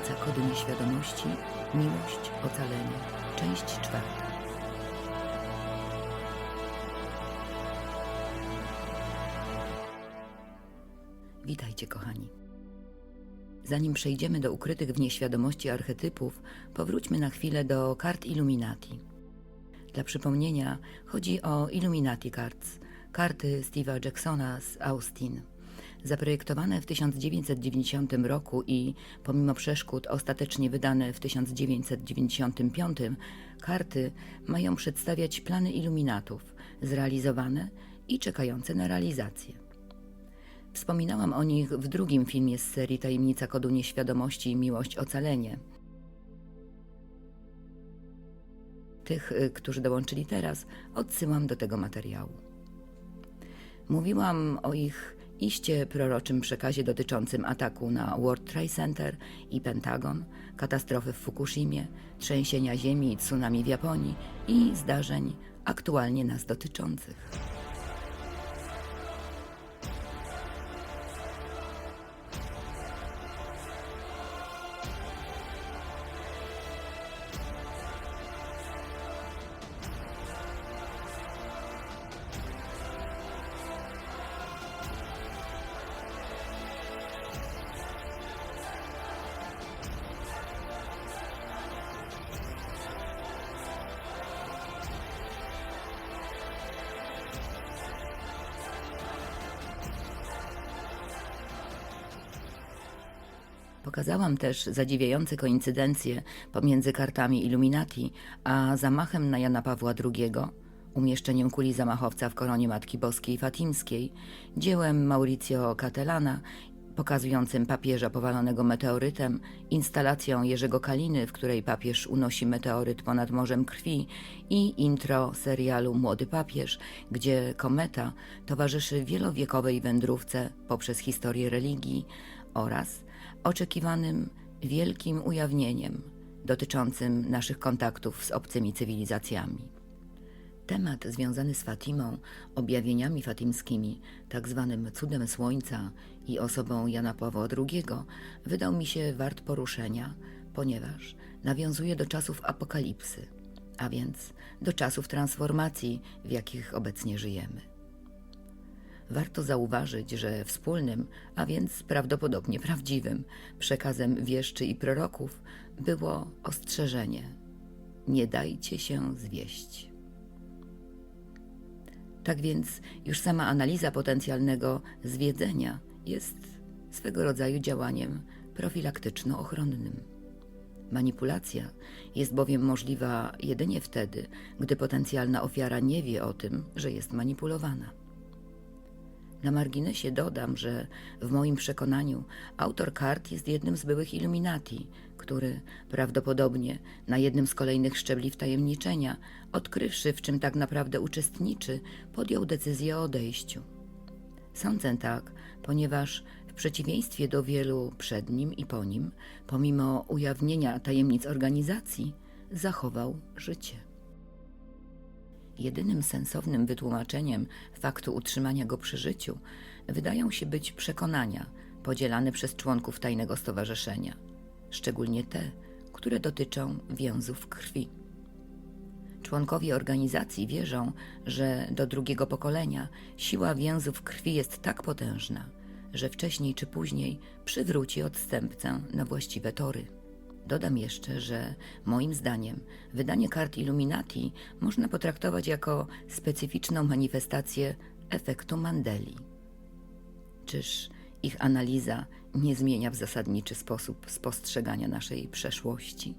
Tajemnica kodu nieświadomości, miłość, ocalenie. Część czwarta. Witajcie, kochani. Zanim przejdziemy do ukrytych w nieświadomości archetypów, powróćmy na chwilę do kart Illuminati. Dla przypomnienia, chodzi o Illuminati Cards, karty Steve'a Jacksona z Austin. Zaprojektowane w 1990 roku i, pomimo przeszkód, ostatecznie wydane w 1995, karty mają przedstawiać plany iluminatów, zrealizowane i czekające na realizację. Wspominałam o nich w drugim filmie z serii Tajemnica Kodu Nieświadomości i Miłość Ocalenie. Tych, y, którzy dołączyli teraz, odsyłam do tego materiału. Mówiłam o ich iście proroczym przekazie dotyczącym ataku na World Trade Center i Pentagon, katastrofy w Fukushimie, trzęsienia ziemi i tsunami w Japonii i zdarzeń aktualnie nas dotyczących. Pokazałam też zadziwiające koincydencje pomiędzy kartami Illuminati a zamachem na Jana Pawła II, umieszczeniem kuli zamachowca w koronie Matki Boskiej Fatimskiej, dziełem Mauricio Catellana pokazującym papieża powalonego meteorytem, instalacją Jerzego Kaliny, w której papież unosi meteoryt ponad morzem krwi i intro serialu Młody Papież, gdzie kometa towarzyszy wielowiekowej wędrówce poprzez historię religii oraz oczekiwanym wielkim ujawnieniem dotyczącym naszych kontaktów z obcymi cywilizacjami. Temat związany z Fatimą, objawieniami fatimskimi, tak zwanym cudem słońca i osobą Jana Pawła II wydał mi się wart poruszenia, ponieważ nawiązuje do czasów apokalipsy, a więc do czasów transformacji, w jakich obecnie żyjemy. Warto zauważyć, że wspólnym, a więc prawdopodobnie prawdziwym przekazem wieszczy i proroków było ostrzeżenie: nie dajcie się zwieść. Tak więc już sama analiza potencjalnego zwiedzenia jest swego rodzaju działaniem profilaktyczno-ochronnym. Manipulacja jest bowiem możliwa jedynie wtedy, gdy potencjalna ofiara nie wie o tym, że jest manipulowana. Na marginesie dodam, że w moim przekonaniu autor kart jest jednym z byłych Illuminati, który prawdopodobnie na jednym z kolejnych szczebli wtajemniczenia, odkrywszy w czym tak naprawdę uczestniczy, podjął decyzję o odejściu. Sądzę tak, ponieważ w przeciwieństwie do wielu przed nim i po nim, pomimo ujawnienia tajemnic organizacji, zachował życie. Jedynym sensownym wytłumaczeniem faktu utrzymania go przy życiu wydają się być przekonania podzielane przez członków tajnego stowarzyszenia, szczególnie te, które dotyczą więzów krwi. Członkowie organizacji wierzą, że do drugiego pokolenia siła więzów krwi jest tak potężna, że wcześniej czy później przywróci odstępcę na właściwe tory. Dodam jeszcze, że moim zdaniem wydanie kart Illuminati można potraktować jako specyficzną manifestację efektu Mandeli. Czyż ich analiza nie zmienia w zasadniczy sposób spostrzegania naszej przeszłości?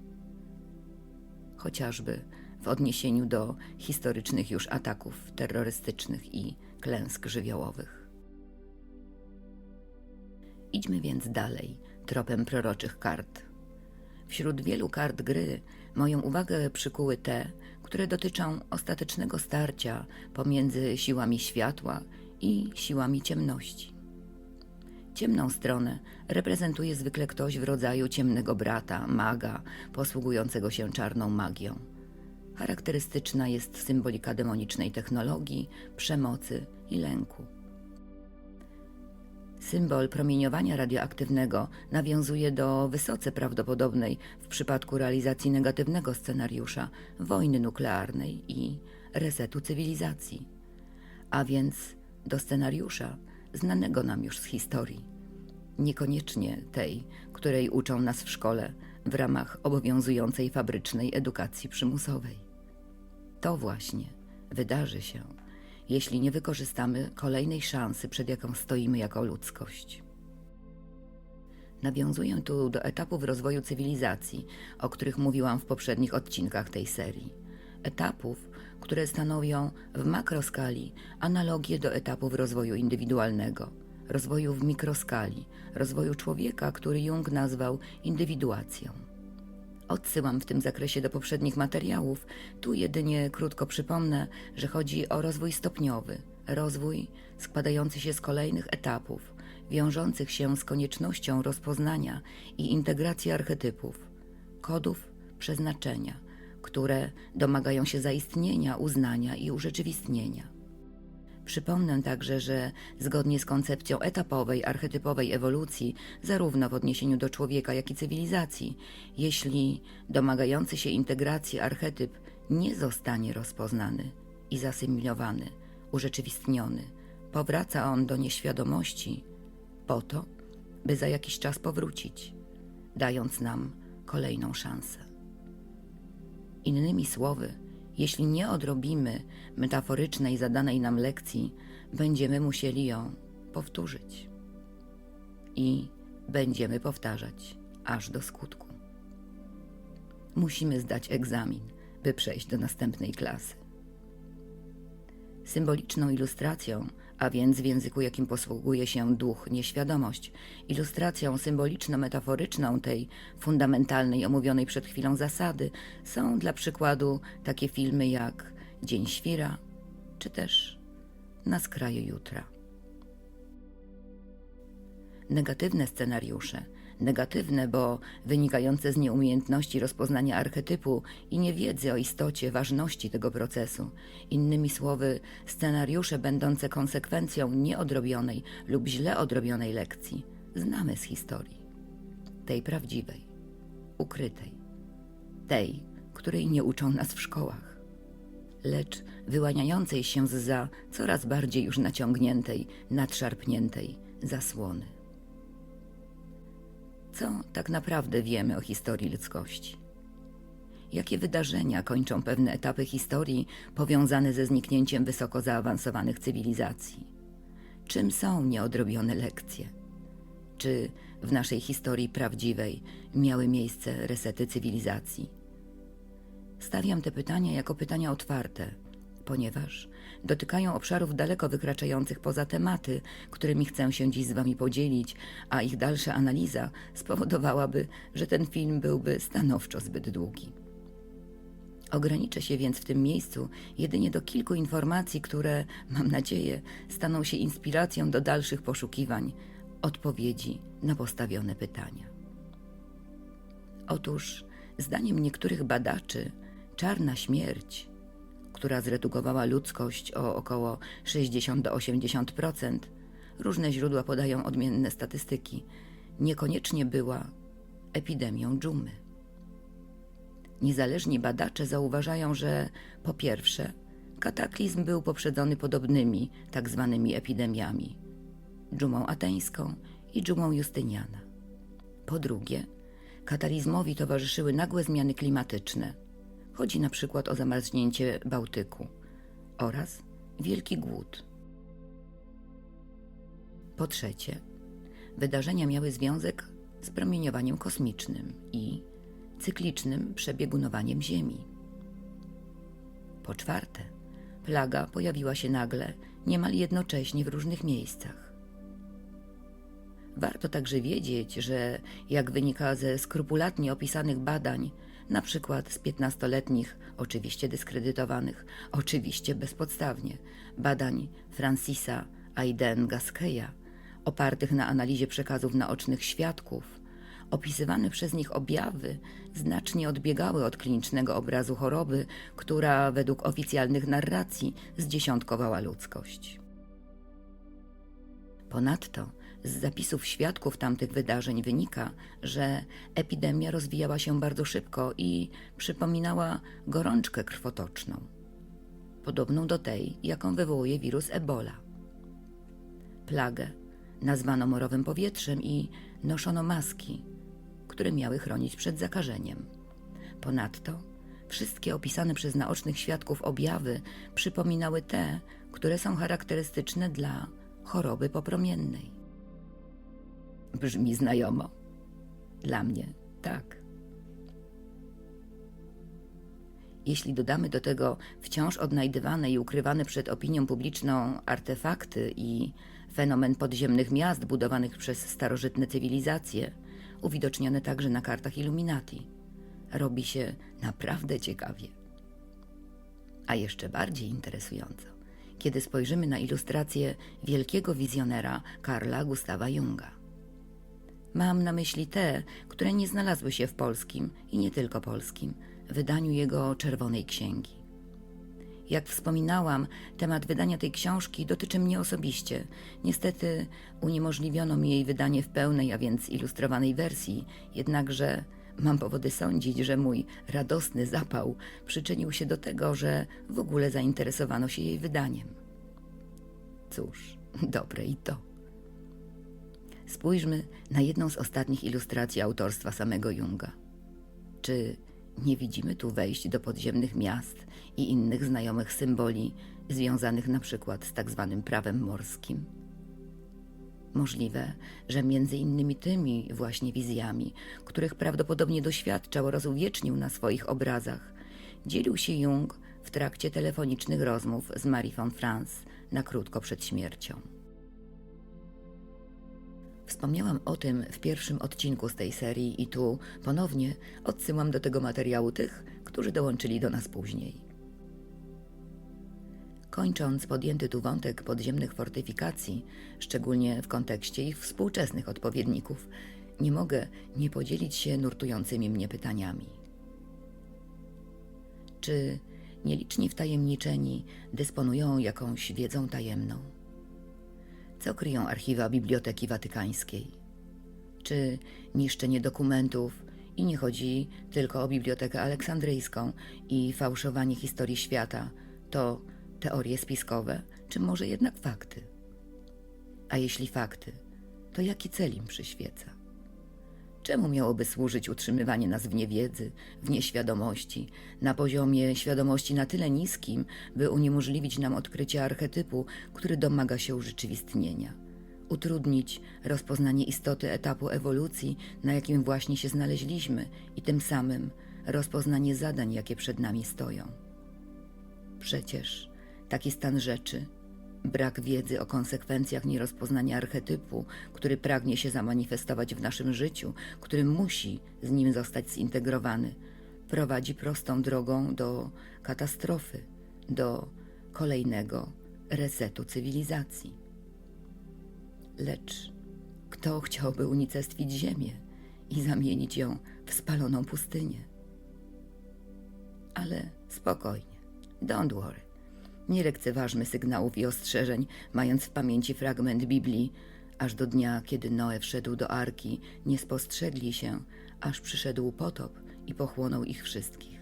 Chociażby w odniesieniu do historycznych już ataków terrorystycznych i klęsk żywiołowych. Idźmy więc dalej tropem proroczych kart. Wśród wielu kart gry moją uwagę przykuły te, które dotyczą ostatecznego starcia pomiędzy siłami światła i siłami ciemności. Ciemną stronę reprezentuje zwykle ktoś w rodzaju ciemnego brata, maga, posługującego się czarną magią. Charakterystyczna jest symbolika demonicznej technologii, przemocy i lęku. Symbol promieniowania radioaktywnego nawiązuje do wysoce prawdopodobnej w przypadku realizacji negatywnego scenariusza wojny nuklearnej i resetu cywilizacji, a więc do scenariusza znanego nam już z historii, niekoniecznie tej, której uczą nas w szkole w ramach obowiązującej fabrycznej edukacji przymusowej. To właśnie wydarzy się, jeśli nie wykorzystamy kolejnej szansy, przed jaką stoimy jako ludzkość. Nawiązuję tu do etapów rozwoju cywilizacji, o których mówiłam w poprzednich odcinkach tej serii. Etapów, które stanowią w makroskali analogię do etapów rozwoju indywidualnego, rozwoju w mikroskali, rozwoju człowieka, który Jung nazwał indywiduacją. Odsyłam w tym zakresie do poprzednich materiałów. Tu jedynie krótko przypomnę, że chodzi o rozwój stopniowy, rozwój składający się z kolejnych etapów, wiążących się z koniecznością rozpoznania i integracji archetypów, kodów przeznaczenia, które domagają się zaistnienia, uznania i urzeczywistnienia. Przypomnę także, że zgodnie z koncepcją etapowej, archetypowej ewolucji, zarówno w odniesieniu do człowieka, jak i cywilizacji, jeśli domagający się integracji archetyp nie zostanie rozpoznany i zasymilowany, urzeczywistniony, powraca on do nieświadomości po to, by za jakiś czas powrócić, dając nam kolejną szansę. Innymi słowy, jeśli nie odrobimy metaforycznej zadanej nam lekcji, będziemy musieli ją powtórzyć. I będziemy powtarzać aż do skutku. Musimy zdać egzamin, by przejść do następnej klasy. Symboliczną ilustracją, a więc w języku, jakim posługuje się duch, nieświadomość, ilustracją symboliczno-metaforyczną tej fundamentalnej, omówionej przed chwilą zasady, są dla przykładu takie filmy jak Dzień Świra, czy też Na skraju jutra. Negatywne scenariusze negatywne, bo wynikające z nieumiejętności rozpoznania archetypu i niewiedzy o istocie, ważności tego procesu. Innymi słowy, scenariusze będące konsekwencją nieodrobionej lub źle odrobionej lekcji znamy z historii. Tej prawdziwej, ukrytej, tej, której nie uczą nas w szkołach, lecz wyłaniającej się z za coraz bardziej już naciągniętej, nadszarpniętej zasłony co tak naprawdę wiemy o historii ludzkości. Jakie wydarzenia kończą pewne etapy historii powiązane ze zniknięciem wysoko zaawansowanych cywilizacji? Czym są nieodrobione lekcje? Czy w naszej historii prawdziwej miały miejsce resety cywilizacji? Stawiam te pytania jako pytania otwarte, ponieważ dotykają obszarów daleko wykraczających poza tematy, którymi chcę się dziś z Wami podzielić, a ich dalsza analiza spowodowałaby, że ten film byłby stanowczo zbyt długi. Ograniczę się więc w tym miejscu jedynie do kilku informacji, które, mam nadzieję, staną się inspiracją do dalszych poszukiwań odpowiedzi na postawione pytania. Otóż, zdaniem niektórych badaczy, czarna śmierć która zredukowała ludzkość o około 60 do 80%, różne źródła podają odmienne statystyki, niekoniecznie była epidemią dżumy. Niezależni badacze zauważają, że po pierwsze, kataklizm był poprzedzony podobnymi tak zwanymi epidemiami dżumą ateńską i dżumą Justyniana. Po drugie, katalizmowi towarzyszyły nagłe zmiany klimatyczne – Chodzi na przykład o zamarznięcie Bałtyku oraz wielki głód. Po trzecie, wydarzenia miały związek z promieniowaniem kosmicznym i cyklicznym przebiegunowaniem Ziemi. Po czwarte, plaga pojawiła się nagle, niemal jednocześnie w różnych miejscach. Warto także wiedzieć, że jak wynika ze skrupulatnie opisanych badań, na przykład z piętnastoletnich, oczywiście dyskredytowanych, oczywiście bezpodstawnie, badań Francisa Aiden Gasqueya, opartych na analizie przekazów naocznych świadków, opisywane przez nich objawy znacznie odbiegały od klinicznego obrazu choroby, która według oficjalnych narracji zdziesiątkowała ludzkość. Ponadto Z zapisów świadków tamtych wydarzeń wynika, że epidemia rozwijała się bardzo szybko i przypominała gorączkę krwotoczną, podobną do tej, jaką wywołuje wirus Ebola. Plagę nazwano morowym powietrzem i noszono maski, które miały chronić przed zakażeniem. Ponadto wszystkie opisane przez naocznych świadków objawy przypominały te, które są charakterystyczne dla choroby popromiennej. Brzmi znajomo. Dla mnie tak. Jeśli dodamy do tego wciąż odnajdywane i ukrywane przed opinią publiczną artefakty i fenomen podziemnych miast budowanych przez starożytne cywilizacje, uwidocznione także na kartach Illuminati, robi się naprawdę ciekawie. A jeszcze bardziej interesująco, kiedy spojrzymy na ilustrację wielkiego wizjonera Karla Gustawa Junga. Mam na myśli te, które nie znalazły się w polskim i nie tylko polskim wydaniu jego Czerwonej Księgi. Jak wspominałam, temat wydania tej książki dotyczy mnie osobiście. Niestety uniemożliwiono mi jej wydanie w pełnej, a więc ilustrowanej wersji, jednakże mam powody sądzić, że mój radosny zapał przyczynił się do tego, że w ogóle zainteresowano się jej wydaniem. Cóż, dobre i to. Spójrzmy na jedną z ostatnich ilustracji autorstwa samego Junga. Czy nie widzimy tu wejść do podziemnych miast i innych znajomych symboli związanych na przykład z tak zwanym prawem morskim? Możliwe, że między innymi tymi właśnie wizjami, których prawdopodobnie doświadczał oraz uwiecznił na swoich obrazach, dzielił się Jung w trakcie telefonicznych rozmów z Marie von Franz na krótko przed śmiercią. Wspomniałam o tym w pierwszym odcinku z tej serii i tu ponownie odsyłam do tego materiału tych, którzy dołączyli do nas później. Kończąc podjęty tu wątek podziemnych fortyfikacji, szczególnie w kontekście ich współczesnych odpowiedników, nie mogę nie podzielić się nurtującymi mnie pytaniami. Czy nieliczni wtajemniczeni dysponują jakąś wiedzą tajemną? Co kryją archiwa Biblioteki Watykańskiej? Czy niszczenie dokumentów i nie chodzi tylko o Bibliotekę Aleksandryjską i fałszowanie historii świata to teorie spiskowe, czy może jednak fakty? A jeśli fakty, to jaki cel im przyświeca? Czemu miałoby służyć utrzymywanie nas w niewiedzy, w nieświadomości, na poziomie świadomości na tyle niskim, by uniemożliwić nam odkrycie archetypu, który domaga się urzeczywistnienia? Utrudnić rozpoznanie istoty etapu ewolucji, na jakim właśnie się znaleźliśmy, i tym samym rozpoznanie zadań, jakie przed nami stoją. Przecież taki stan rzeczy Brak wiedzy o konsekwencjach nierozpoznania archetypu, który pragnie się zamanifestować w naszym życiu, który musi z nim zostać zintegrowany, prowadzi prostą drogą do katastrofy, do kolejnego resetu cywilizacji. Lecz kto chciałby unicestwić Ziemię i zamienić ją w spaloną pustynię? Ale spokojnie, don't worry. Nie lekceważmy sygnałów i ostrzeżeń, mając w pamięci fragment Biblii. Aż do dnia, kiedy Noe wszedł do arki, nie spostrzegli się, aż przyszedł potop i pochłonął ich wszystkich.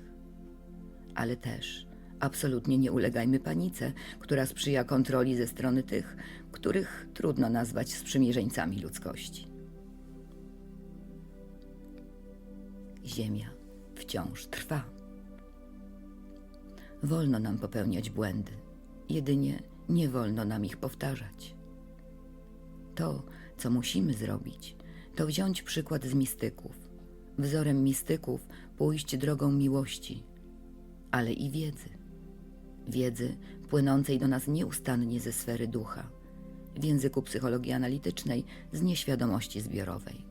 Ale też absolutnie nie ulegajmy panice, która sprzyja kontroli ze strony tych, których trudno nazwać sprzymierzeńcami ludzkości. Ziemia wciąż trwa. Wolno nam popełniać błędy, jedynie nie wolno nam ich powtarzać. To, co musimy zrobić, to wziąć przykład z mistyków, wzorem mistyków pójść drogą miłości, ale i wiedzy. Wiedzy płynącej do nas nieustannie ze sfery ducha, w języku psychologii analitycznej z nieświadomości zbiorowej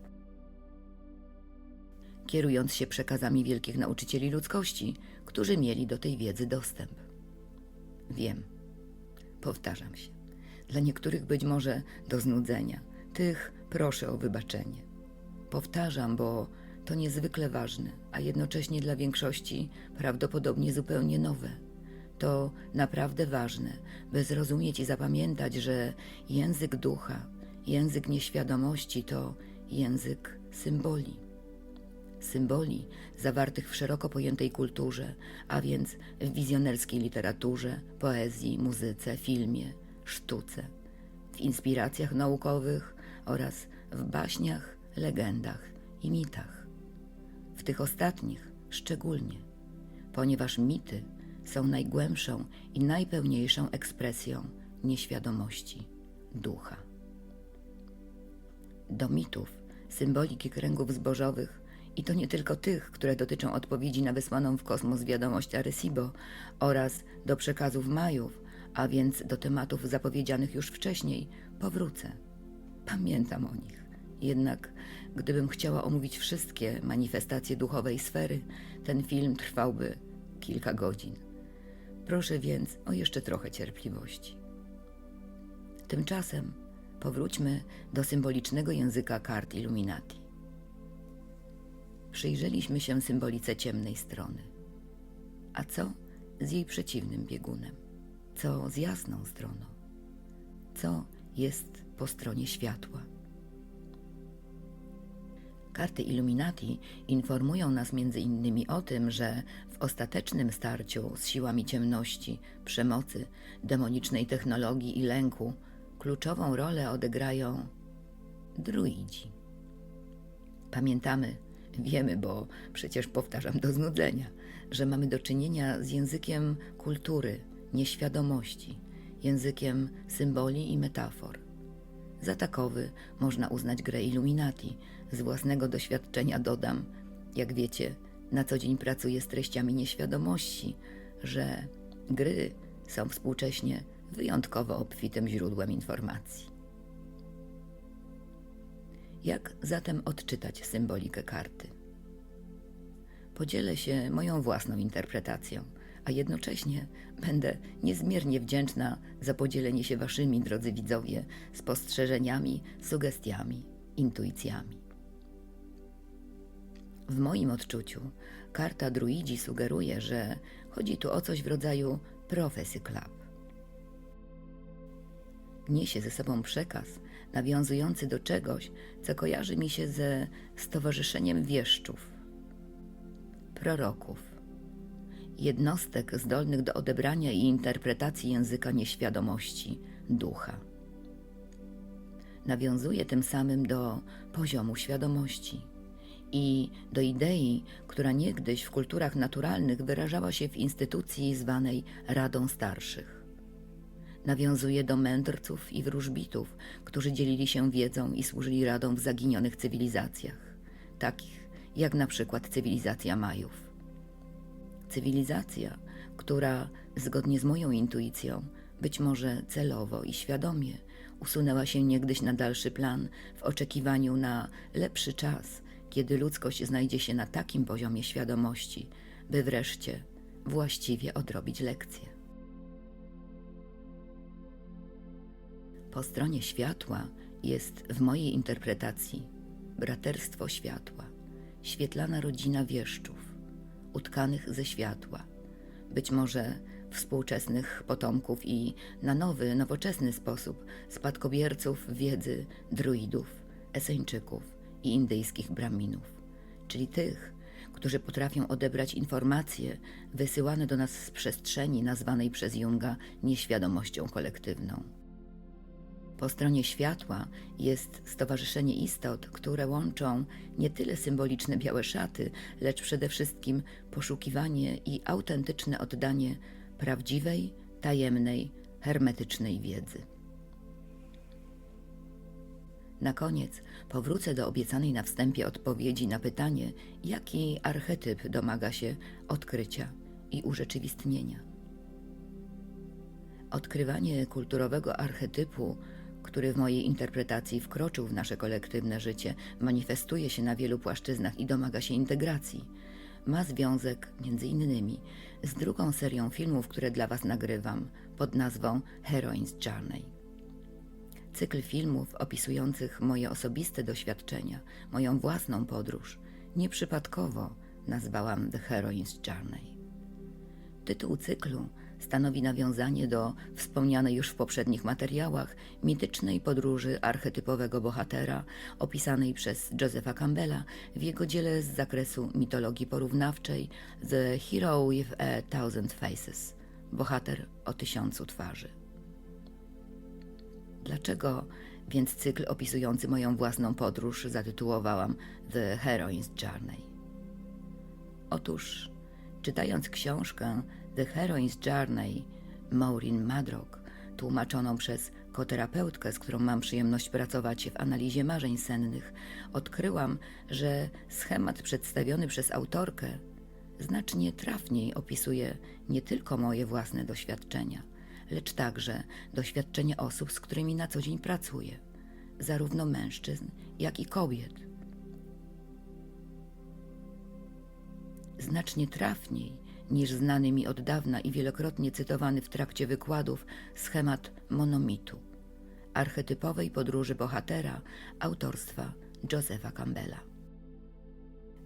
kierując się przekazami wielkich nauczycieli ludzkości, którzy mieli do tej wiedzy dostęp. Wiem, powtarzam się, dla niektórych być może do znudzenia, tych proszę o wybaczenie. Powtarzam, bo to niezwykle ważne, a jednocześnie dla większości prawdopodobnie zupełnie nowe. To naprawdę ważne, by zrozumieć i zapamiętać, że język ducha, język nieświadomości to język symboli. Symboli zawartych w szeroko pojętej kulturze, a więc w wizjonerskiej literaturze, poezji, muzyce, filmie, sztuce, w inspiracjach naukowych oraz w baśniach, legendach i mitach. W tych ostatnich szczególnie, ponieważ mity są najgłębszą i najpełniejszą ekspresją nieświadomości ducha. Do mitów, symboliki kręgów zbożowych i to nie tylko tych, które dotyczą odpowiedzi na wysłaną w kosmos wiadomość Arecibo oraz do przekazów Majów, a więc do tematów zapowiedzianych już wcześniej, powrócę. Pamiętam o nich. Jednak gdybym chciała omówić wszystkie manifestacje duchowej sfery, ten film trwałby kilka godzin. Proszę więc o jeszcze trochę cierpliwości. Tymczasem powróćmy do symbolicznego języka kart Illuminati. Przyjrzeliśmy się symbolice ciemnej strony. A co z jej przeciwnym biegunem? Co z jasną stroną? Co jest po stronie światła? Karty Illuminati informują nas między innymi o tym, że w ostatecznym starciu z siłami ciemności, przemocy, demonicznej technologii i lęku kluczową rolę odegrają druidzi. Pamiętamy, wiemy, bo przecież powtarzam do znudzenia, że mamy do czynienia z językiem kultury, nieświadomości, językiem symboli i metafor. Za takowy można uznać grę Illuminati. Z własnego doświadczenia dodam, jak wiecie, na co dzień pracuję z treściami nieświadomości, że gry są współcześnie wyjątkowo obfitym źródłem informacji. Jak zatem odczytać symbolikę karty? Podzielę się moją własną interpretacją, a jednocześnie będę niezmiernie wdzięczna za podzielenie się Waszymi, drodzy widzowie, spostrzeżeniami, sugestiami, intuicjami. W moim odczuciu karta druidzi sugeruje, że chodzi tu o coś w rodzaju Prophecy Club. Niesie ze sobą przekaz nawiązujący do czegoś, co kojarzy mi się ze Stowarzyszeniem Wieszczów, proroków, jednostek zdolnych do odebrania i interpretacji języka nieświadomości, ducha. Nawiązuje tym samym do poziomu świadomości i do idei, która niegdyś w kulturach naturalnych wyrażała się w instytucji zwanej Radą Starszych. Nawiązuje do mędrców i wróżbitów, którzy dzielili się wiedzą i służyli radą w zaginionych cywilizacjach, takich jak na przykład cywilizacja Majów. Cywilizacja, która, zgodnie z moją intuicją, być może celowo i świadomie, usunęła się niegdyś na dalszy plan w oczekiwaniu na lepszy czas, kiedy ludzkość znajdzie się na takim poziomie świadomości, by wreszcie właściwie odrobić lekcję. Po stronie światła jest w mojej interpretacji braterstwo światła, świetlana rodzina wieszczów, utkanych ze światła, być może współczesnych potomków i na nowy, nowoczesny sposób spadkobierców wiedzy druidów, eseńczyków i indyjskich braminów, czyli tych, którzy potrafią odebrać informacje wysyłane do nas z przestrzeni nazwanej przez Junga nieświadomością kolektywną. Po stronie światła jest stowarzyszenie istot, które łączą nie tyle symboliczne białe szaty, lecz przede wszystkim poszukiwanie i autentyczne oddanie prawdziwej, tajemnej, hermetycznej wiedzy. Na koniec powrócę do obiecanej na wstępie odpowiedzi na pytanie, jaki archetyp domaga się odkrycia i urzeczywistnienia. Odkrywanie kulturowego archetypu, który w mojej interpretacji wkroczył w nasze kolektywne życie, manifestuje się na wielu płaszczyznach i domaga się integracji, ma związek między innymi z drugą serią filmów, które dla Was nagrywam pod nazwą Heroines Journey. Cykl filmów opisujących moje osobiste doświadczenia, moją własną podróż, nieprzypadkowo nazwałam The Heroines Journey. Tytuł cyklu stanowi nawiązanie do wspomnianej już w poprzednich materiałach mitycznej podróży archetypowego bohatera opisanej przez Josepha Campbella w jego dziele z zakresu mitologii porównawczej The Hero with a Thousand Faces bohater o tysiącu twarzy. Dlaczego więc cykl opisujący moją własną podróż zatytułowałam The Heroine's Journey? Otóż, czytając książkę The Heroine's Journey Maureen Madrock, tłumaczoną przez koterapeutkę, z którą mam przyjemność pracować w analizie marzeń sennych, odkryłam, że schemat przedstawiony przez autorkę znacznie trafniej opisuje nie tylko moje własne doświadczenia, lecz także doświadczenia osób, z którymi na co dzień pracuję, zarówno mężczyzn, jak i kobiet. Znacznie trafniej niż znany mi od dawna i wielokrotnie cytowany w trakcie wykładów schemat monomitu, archetypowej podróży bohatera autorstwa Josepha Campbella.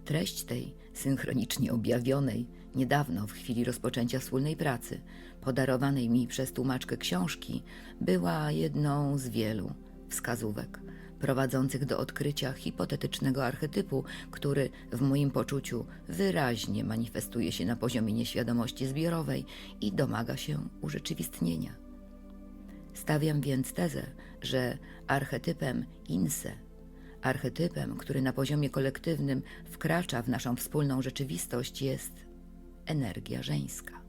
Treść tej synchronicznie objawionej niedawno w chwili rozpoczęcia wspólnej pracy, podarowanej mi przez tłumaczkę książki, była jedną z wielu wskazówek prowadzących do odkrycia hipotetycznego archetypu, który w moim poczuciu wyraźnie manifestuje się na poziomie nieświadomości zbiorowej i domaga się urzeczywistnienia. Stawiam więc tezę, że archetypem Inse Archetypem, który na poziomie kolektywnym wkracza w naszą wspólną rzeczywistość, jest energia żeńska.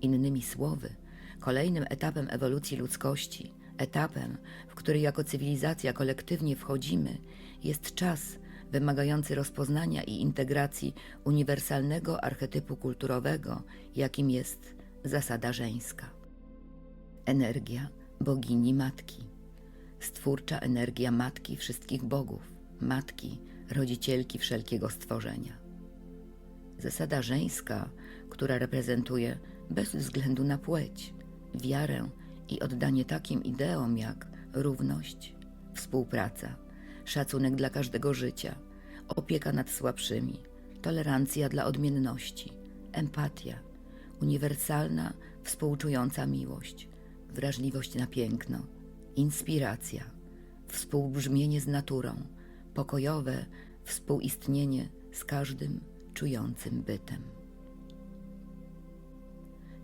Innymi słowy, kolejnym etapem ewolucji ludzkości, etapem, w który jako cywilizacja kolektywnie wchodzimy, jest czas wymagający rozpoznania i integracji uniwersalnego archetypu kulturowego, jakim jest zasada żeńska. Energia bogini matki stwórcza energia matki wszystkich bogów, matki, rodzicielki wszelkiego stworzenia. Zasada żeńska, która reprezentuje bez względu na płeć, wiarę i oddanie takim ideom jak równość, współpraca, szacunek dla każdego życia, opieka nad słabszymi, tolerancja dla odmienności, empatia, uniwersalna, współczująca miłość, wrażliwość na piękno inspiracja, współbrzmienie z naturą, pokojowe współistnienie z każdym czującym bytem.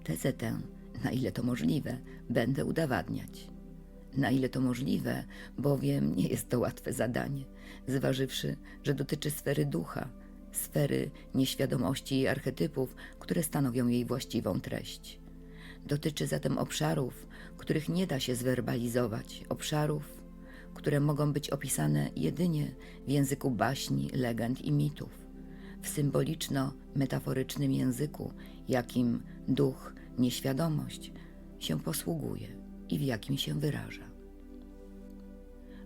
Tezę tę, na ile to możliwe, będę udowadniać. Na ile to możliwe, bowiem nie jest to łatwe zadanie, zważywszy, że dotyczy sfery ducha, sfery nieświadomości i archetypów, które stanowią jej właściwą treść. Dotyczy zatem obszarów, których nie da się zwerbalizować, obszarów, które mogą być opisane jedynie w języku baśni, legend i mitów, w symboliczno-metaforycznym języku, jakim duch, nieświadomość się posługuje i w jakim się wyraża.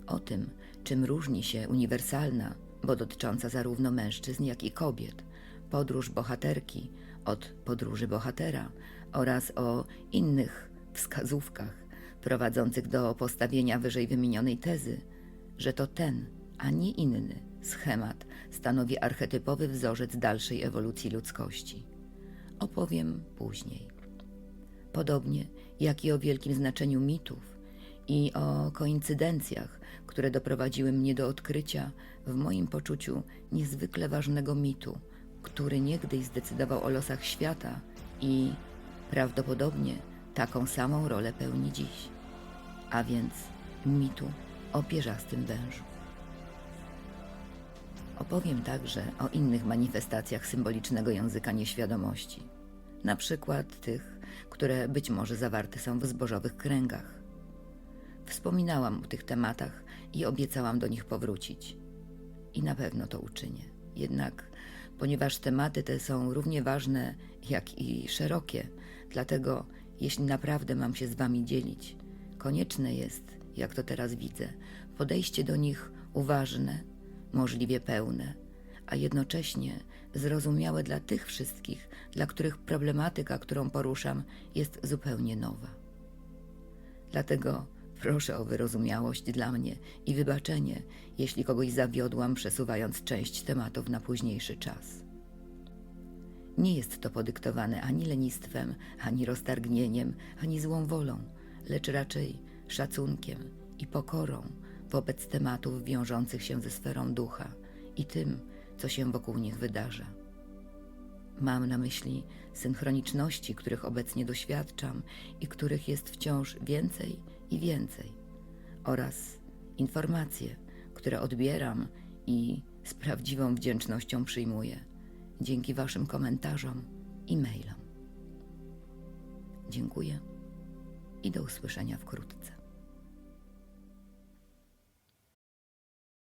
O tym, czym różni się uniwersalna, bo dotycząca zarówno mężczyzn, jak i kobiet, podróż bohaterki od podróży bohatera oraz o innych wskazówkach prowadzących do postawienia wyżej wymienionej tezy, że to ten, a nie inny schemat stanowi archetypowy wzorzec dalszej ewolucji ludzkości. Opowiem później. Podobnie jak i o wielkim znaczeniu mitów i o koincydencjach, które doprowadziły mnie do odkrycia w moim poczuciu niezwykle ważnego mitu, który niegdyś zdecydował o losach świata i prawdopodobnie taką samą rolę pełni dziś, a więc mitu o pierzastym wężu. Opowiem także o innych manifestacjach symbolicznego języka nieświadomości, na przykład tych, które być może zawarte są w zbożowych kręgach. Wspominałam o tych tematach i obiecałam do nich powrócić. I na pewno to uczynię. Jednak, ponieważ tematy te są równie ważne, jak i szerokie, dlatego jeśli naprawdę mam się z Wami dzielić, konieczne jest, jak to teraz widzę, podejście do nich uważne, możliwie pełne, a jednocześnie zrozumiałe dla tych wszystkich, dla których problematyka, którą poruszam, jest zupełnie nowa. Dlatego proszę o wyrozumiałość dla mnie i wybaczenie, jeśli kogoś zawiodłam, przesuwając część tematów na późniejszy czas. Nie jest to podyktowane ani lenistwem, ani roztargnieniem, ani złą wolą, lecz raczej szacunkiem i pokorą wobec tematów wiążących się ze sferą ducha i tym, co się wokół nich wydarza. Mam na myśli synchroniczności, których obecnie doświadczam i których jest wciąż więcej i więcej, oraz informacje, które odbieram i z prawdziwą wdzięcznością przyjmuję dzięki Waszym komentarzom i mailom. Dziękuję i do usłyszenia wkrótce.